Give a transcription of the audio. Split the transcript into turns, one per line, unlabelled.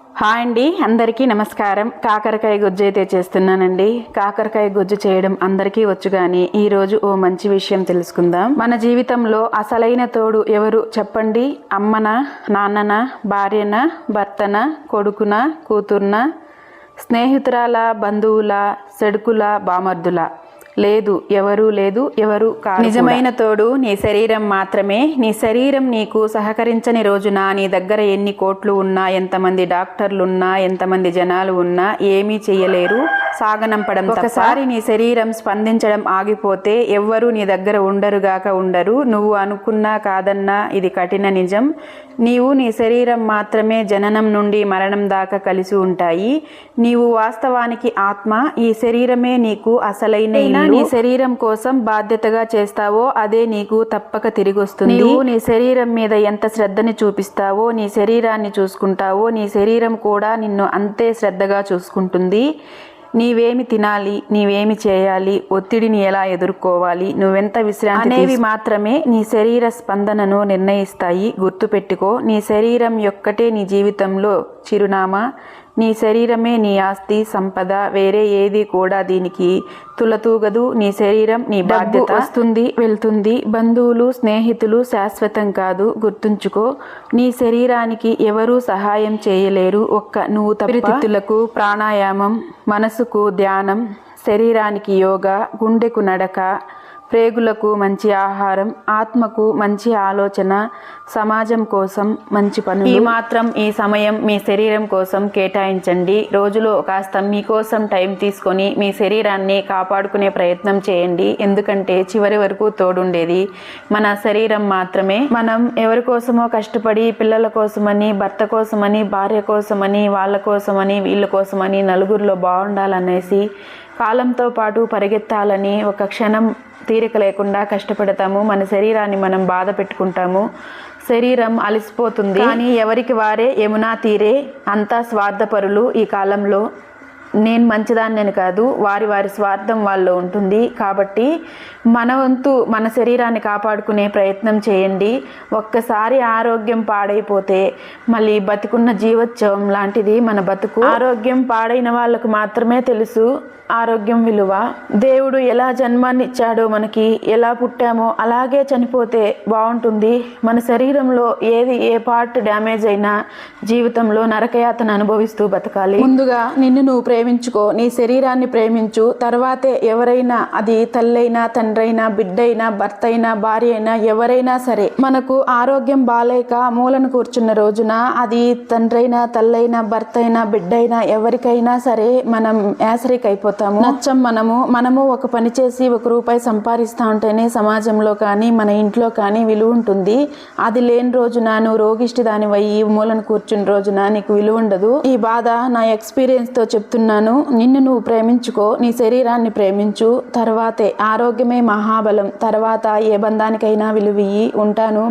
Hi అండి అందరికీ నమస్కారం. కాకరకాయ గుజ్జు అయితే చేస్తున్నానండి. కాకరకాయ గుజ్జు చేయడం అందరికీ వచ్చు కానీ ఈరోజు ఓ మంచి విషయం తెలుసుకుందాం. మన జీవితంలో అసలైన తోడు ఎవరు చెప్పండి? అమ్మన నాన్నన భార్యన భర్తన కొడుకున కూతుర్న స్నేహితురాల బంధువుల సెడుకుల బామర్దుల? లేదు ఎవరు లేదు ఎవరు కాదు నిజమైన తోడు నీ శరీరం మాత్రమే. నీ శరీరం నీకు సహకరించని రోజున నీ దగ్గర ఎన్ని కోట్లు ఉన్నా ఎంతమంది డాక్టర్లు ఉన్నా ఎంతమంది జనాలు ఉన్నా ఏమీ చెయ్యలేరు సాగనంపడం ఒకసారి నీ శరీరం స్పందించడం ఆగిపోతే ఎవ్వరూ నీ దగ్గర ఉండరుగాక ఉండరు. నువ్వు అనుకున్నా కాదన్నా ఇది కఠిన నిజం. నీవు నీ శరీరం మాత్రమే జననం నుండి మరణం దాకా కలిసి ఉంటాయి. నీవు వాస్తవానికి ఆత్మ. ఈ శరీరమే నీకు అసలైన. నీ శరీరం కోసం బాధ్యతగా చేస్తావో అదే నీకు తప్పక తిరిగి వస్తుంది నీవు నీ శరీరం మీద ఎంత శ్రద్ధని చూపిస్తావో నీ శరీరాన్ని చూసుకుంటావో నీ శరీరం కూడా నిన్ను అంతే శ్రద్ధగా చూసుకుంటుంది. నీవేమి తినాలి నీవేమి చేయాలి ఒత్తిడిని ఎలా ఎదుర్కోవాలి నువ్వెంత విశ్రాంతి అనేవి మాత్రమే నీ శరీర స్పందనను నిర్ణయిస్తాయి. గుర్తుపెట్టుకో నీ శరీరం యొక్కటే నీ జీవితంలో చిరునామా. నీ శరీరమే నీ ఆస్తి సంపద వేరే ఏది కూడా దీనికి తులతూగదు. నీ శరీరం నీ బాధ్యత. వస్తుంది వెళ్తుంది. బంధువులు స్నేహితులు శాశ్వతం కాదు. గుర్తుంచుకో నీ శరీరానికి ఎవరూ సహాయం చేయలేరు. ఒక్క నువ్వు తప్పితులకు ప్రాణాయామం మనసుకు ధ్యానం శరీరానికి యోగా గుండెకు నడక ప్రేగులకు మంచి ఆహారం ఆత్మకు మంచి ఆలోచన సమాజం కోసం మంచి పనులు. ఈ మాత్రం ఈ సమయం మీ శరీరం కోసం కేటాయించండి. రోజులో కాస్త మీకోసం టైం తీసుకొని మీ శరీరాన్ని కాపాడుకునే ప్రయత్నం చేయండి. ఎందుకంటే చివరి వరకు తోడుండేది మన శరీరం మాత్రమే. మనం ఎవరి కోసమో కష్టపడి పిల్లల కోసమని భర్త కోసమని భార్య కోసమని వాళ్ళ కోసమని వీళ్ళ కోసమని నలుగురిలో బాగుండాలనేసి కాలంతో పాటు పరిగెత్తాలని ఒక క్షణం తీరిక లేకుండా కష్టపడతాము. మన శరీరాన్ని మనం బాధ పెట్టుకుంటాము. శరీరం అలసిపోతుంది. కానీ ఎవరికి వారే యమునా తీరే అంతా స్వార్థపరులు ఈ కాలంలో. నేను మంచిదాన్ని కాదు వారి వారి స్వార్థం వాళ్ళు ఉంటుంది. కాబట్టి మన వంతు మన శరీరాన్ని కాపాడుకునే ప్రయత్నం చేయండి. ఒక్కసారి ఆరోగ్యం పాడైపోతే మళ్ళీ బతుకున్న జీవోత్సవం లాంటిది మన బతుకు. ఆరోగ్యం పాడైన వాళ్ళకు మాత్రమే తెలుసు ఆరోగ్యం విలువ. దేవుడు ఎలా జన్మాన్ని ఇచ్చాడో మనకి ఎలా పుట్టామో అలాగే చనిపోతే బాగుంటుంది. మన శరీరంలో ఏది ఏ పార్ట్ డ్యామేజ్ అయినా జీవితంలో నరకయాతన అనుభవిస్తూ బతకాలి. ముందుగా నిన్ను నువ్వు ప్రేమించుకో నీ శరీరాన్ని ప్రేమించు. తర్వాతే ఎవరైనా అది తల్లైనా తండ్రైనా బిడ్డైనా భర్త అయినా భార్య అయినా ఎవరైనా సరే మనకు ఆరోగ్యం బాలేక మూలను కూర్చున్న రోజున అది తండ్రైనా తల్లైనా భర్త అయినా బిడ్డైనా ఎవరికైనా సరే మనం యాసరిక్ నచ్చం మనము మనము ఒక పని చేసి ఒక రూపాయి సంపాదిస్తూ ఉంటేనే సమాజంలో కానీ మన ఇంట్లో కానీ విలువ ఉంటుంది. అది లేని రోజున నువ్వు రోగిష్టి దానివయ్యి మూలను కూర్చున్న రోజున నీకు విలువ ఉండదు. ఈ బాధ నా ఎక్స్పీరియన్స్తో చెప్తున్నాను నిన్ను నువ్వు ప్రేమించుకో నీ శరీరాన్ని ప్రేమించు. తర్వాతే ఆరోగ్యమే మహాబలం. తర్వాత ఏ బంధానికైనా విలువియ్యి ఉంటాను.